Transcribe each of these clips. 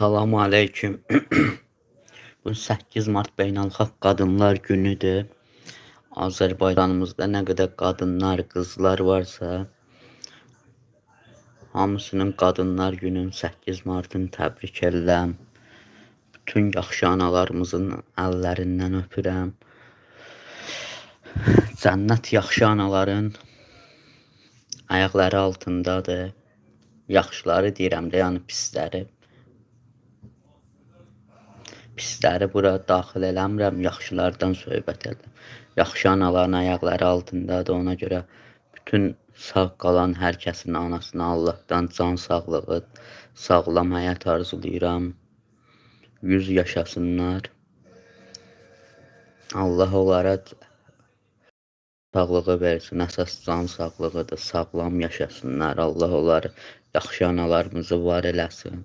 Salam aleyküm. Bu 8 Mart Beynəlxalq Qadınlar Günüdür. Azərbaycanımızda nə qədər qadınlar, qızlar varsa, hamısının Qadınlar Günün 8 Martını təbrik edirəm. Bütün yaxşı analarımızın əllərindən öpürəm. Cənnət yaxşı anaların ayaqları altındadır. Yaxşıları deyirəm də, yəni pisləri. Pisləri bura daxil eləmirəm, yaxşılardan söhbət edirəm. Yaxşı anaların ayaqları altındadır, ona görə bütün sağ qalan hər kəsin anasına Allahdan can sağlığı, sağlam həyat arzulayıram. 100 yaşasınlar. Allah onlara sağlığı versin. Əsas can sağlığıdır. Sağlam yaşasınlar. Allah onları yaxşı analarımızı var eləsin.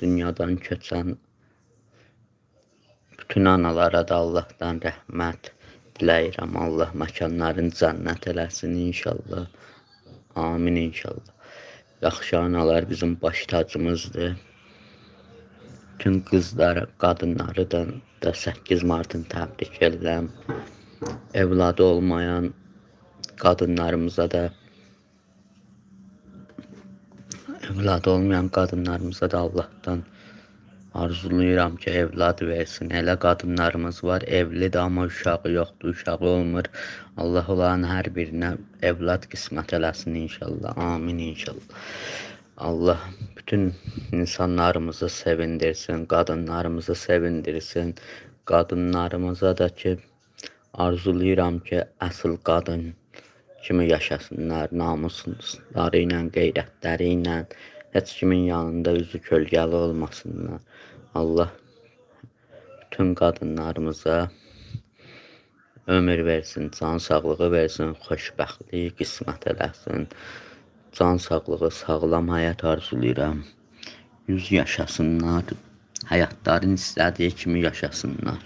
Dünyadan köçən bütün analara da Allahdan rəhmət diləyirəm. Allah məkanlarını cənnət eləsin inşallah. Amin inşallah. Yaxşı analar bizim baş tacımızdır. Bütün qızlar, qadınları da, da 8 Martını təbrik edirəm. Evladı olmayan qadınlarımıza da evladı olmayan qadınlarımıza da Allahdan arzulayıram ki, evlad versin. Elə qadınlarımız var, evlidir amma uşağı yoxdur, uşağı olmur. Allah onların hər birinə evlad qismət eləsin inşallah. Amin inşallah. Allah bütün insanlarımızı sevindirsin, qadınlarımızı sevindirsin. Qadınlarımıza da ki, arzulayıram ki, əsl qadın kimi yaşasınlar, namusları ilə, qeyrətləri ilə, heç kimin yanında üzü kölgəli olmasınlar. Allah bütün qadınlarımıza ömür versin, can sağlığı versin, xoşbəxtlik qismət eləsin. Can sağlığı, sağlam həyat arzulayıram. 100 yaşasınlar, həyatların istədiyi kimi yaşasınlar.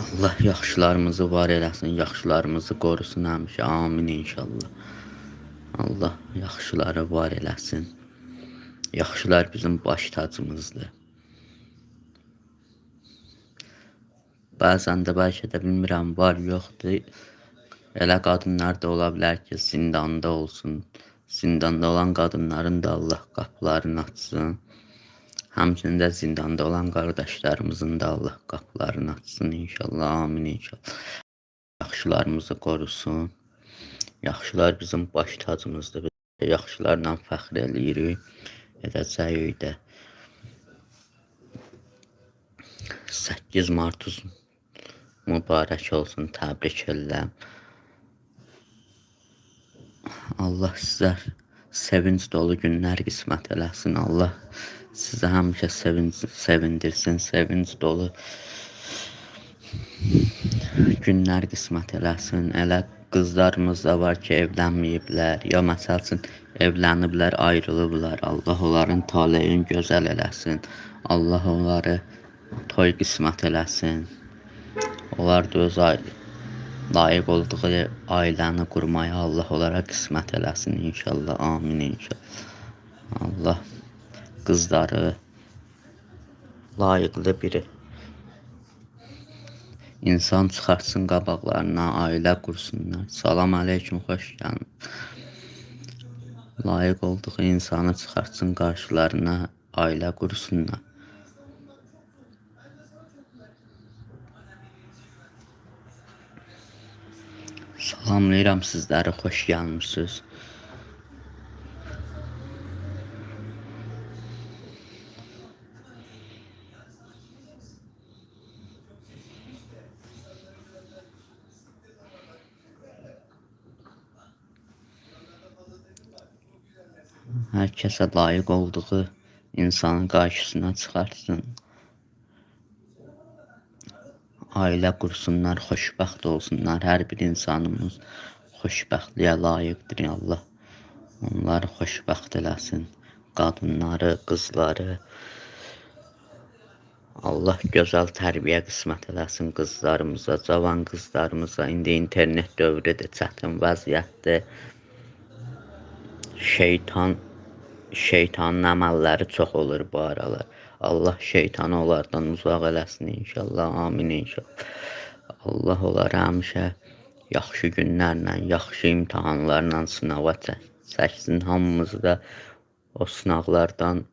Allah yaxşılarımızı var eləsin, yaxşılarımızı qorusun həmişə. Amin inşallah. Allah yaxşıları var eləsin. Yaxşılar bizim baş tacımızdır. Bəzən də bəlkə də bilmirəm var yoxdur. Elə qadınlar da ola bilər ki, zindanda olsun. Zindanda olan qadınların da Allah qapılarını açsın. Həmçinin zindanda olan qardaşlarımızın da Allah qapılarını açsın inşallah. Amin inşallah. Yaxşılarımızı qorusun. Yaxşılar bizim baş tacımızdır. Biz yaxşılarla fəxr eləyirik. Də. 8 Mart mübarək olsun. Təbrik edirəm. Allah sizə sevinç dolu günlər qismət eləsin. Allah sizə həmişə sevinç sevindirsin, sevinç dolu günlər qismət eləsin. Elə qızlarımız da var ki, evlənməyiblər, ya məsəl üçün evləniblər, ayrılıblar. Allah onların taleyini gözəl eləsin. Allah onları toy qismət eləsin. Onlar da öz ay- layiq olduğu ailəni qurmaya Allah onlara qismət eləsin inşallah. Amin inşallah. Allah qızları layiqli biri insan çıxartsın qabaqlarına, ailə qursunlar. Salam aleyküm, xoş gəlin. Layiq olduğu insanı çıxartsın qarşılarına, ailə qursunlar. Salamlayıram sizləri, xoş gəlmisiniz. Hər kəsə layiq olduğu insanın qarşısına çıxartsın. Ailə qursunlar, xoşbəxt olsunlar. Hər bir insanımız xoşbəxtliyə layiqdir. Allah onları xoşbəxt eləsin. Qadınları, qızları. Allah gözəl tərbiyə qismət eləsin qızlarımıza, cavan qızlarımıza. İndi internet dövrüdür, çətin vəziyyətdir. Şeytan şeytanın əməlləri çox olur bu aralar. Allah şeytanı onlardan uzaq eləsin inşallah. Amin inşallah. Allah onları həmişə yaxşı günlərlə, yaxşı imtahanlarla sınava çək- çəksin. Hamımızı da o sınaqlardan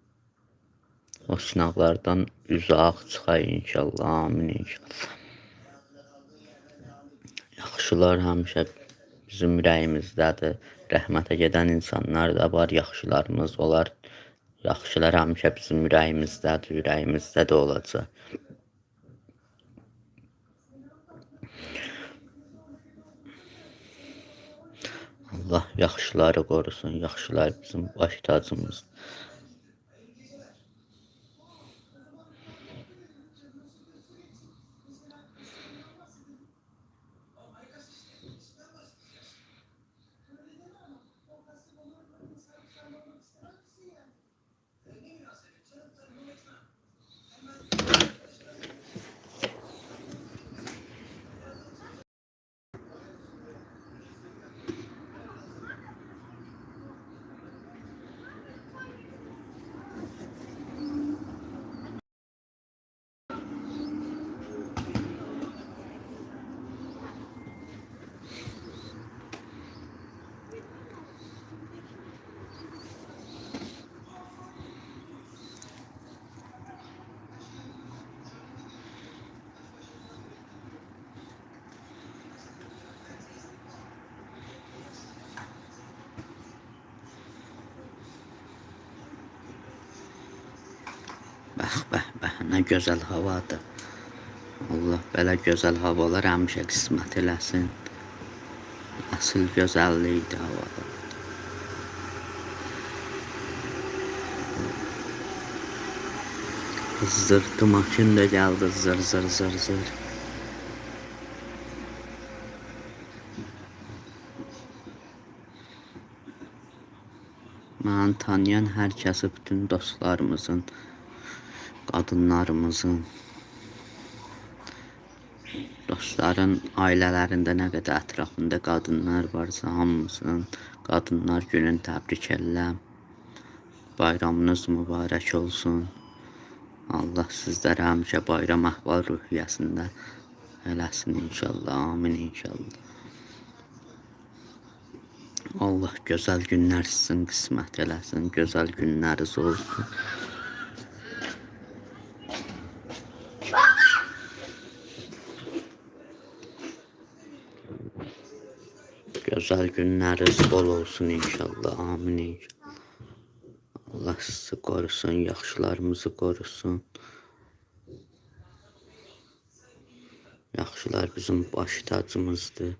o sınaqlardan uzaq çıxay inşallah. Amin inşallah. Yaxşılar həmişə bizim ürəyimizdədir. Rəhmətə gedən insanlar da var, yaxşılarımız olar. Yaxşılar həmişə bizim ürəyimizdədir, ürəyimizdə də olacaq. Allah yaxşıları qorusun, yaxşılar bizim baş tacımız. Bəh, bəh, bəh, nə gözəl havadır. Allah belə gözəl havalar həmişə qismət eləsin. Əsl gözəllikdir havada. Zırtı maşın da gəldi zır zır zır zır. Mən tanıyan hər kəsi, bütün dostlarımızın, qadınlarımızın, dostların ailələrində nə qədər ətrafında qadınlar varsa hamısının qadınlar gününü təbrik edirəm. Bayramınız mübarək olsun. Allah sizlərə həmişə bayram əhval ruhiyyəsində eləsin inşallah. Amin inşallah. Allah gözəl günlər sizin qismət eləsin. Gözəl günləriniz olsun. Gözəl günləriniz bol olsun inşallah. Amin inşallah. Allah sizi qorusun, yaxşılarımızı qorusun. Yaxşılar bizim baş tacımızdır.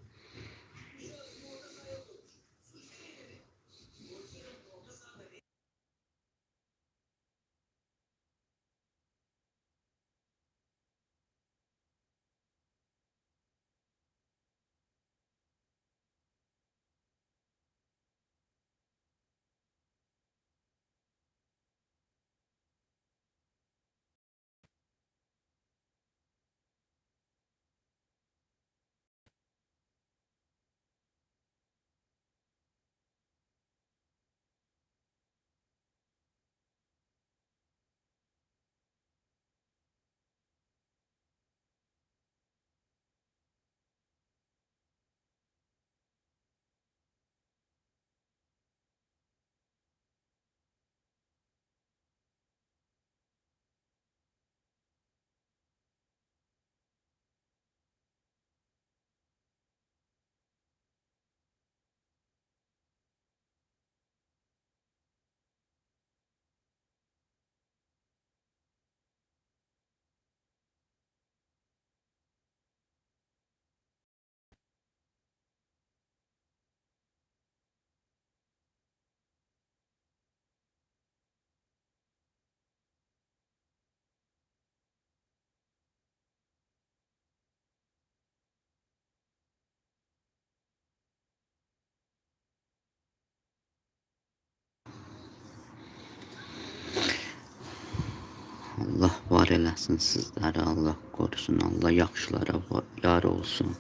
Allah var eləsin sizləri, Allah qorusun, Allah yaxşılara yar olsun.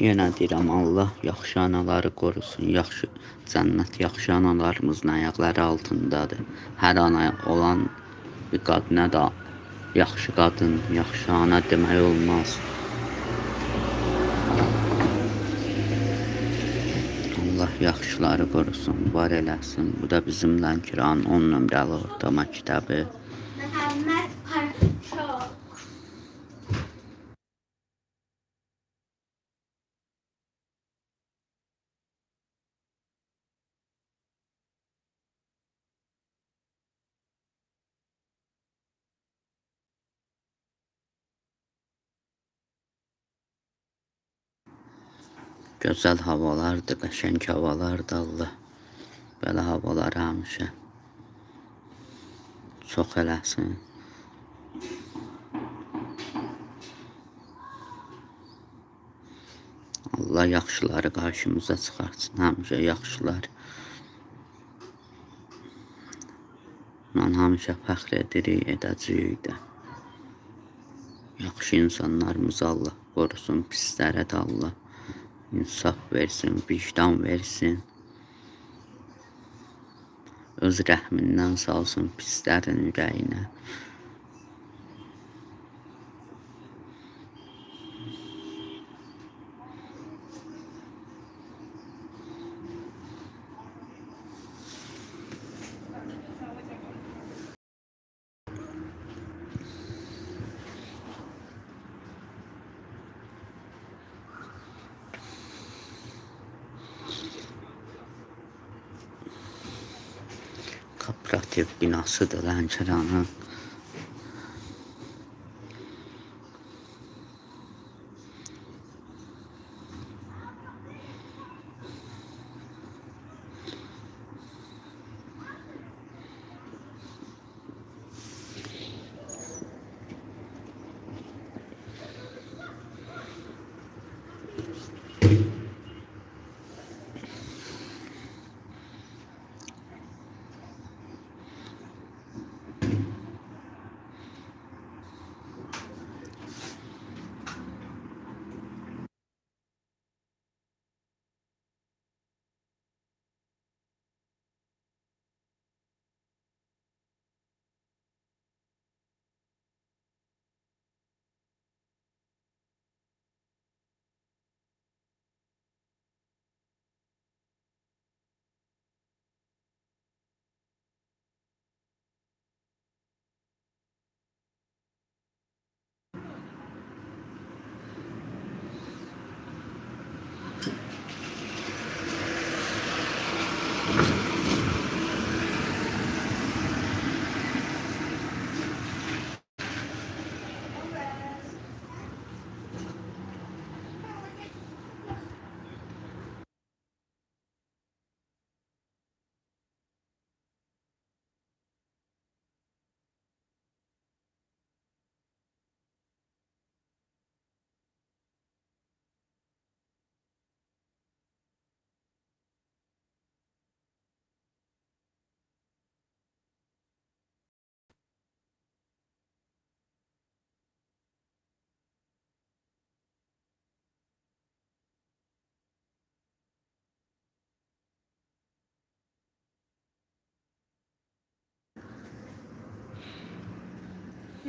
Yenə deyirəm Allah yaxşı anaları qorusun. Yaxşı cənnət yaxşı analarımızın ayaqları altındadır. Hər ana olan bir qadına da yaxşı qadın, yaxşı ana demək olmaz. Yaxşıları qorusun, var eləsin. Bu da bizim Lənkəranın 10 nömrəli orta məktəbi. Gözəl havalardır, qəşəng havalardır Allah. Belə havalar həmişə çox eləsin. Allah yaxşıları qarşımıza çıxartsın, həmişə yaxşılar. Mən həmişə fəxr edirik, edəcəyik də. Yaxşı insanlarımızı Allah qorusun, pislərə də Allah insaf versin, vicdan versin. Öz rəhmindən salsın pislərin ürəyinə. Kooperativ binasıdır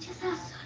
just ask.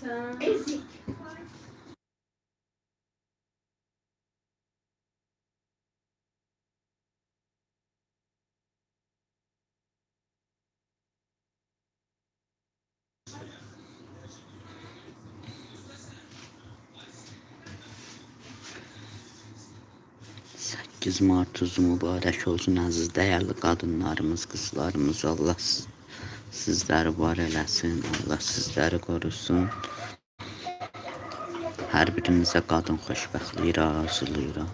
Pişirmişsin. Ezik. Martınız mübarək olsun əziz dəyərli qadınlarımız, qızlarımız. Allah siz, sizləri var eləsin. Allah sizləri qorusun. Hər birinizə qadın xoşbəxtliyi arzulayıram.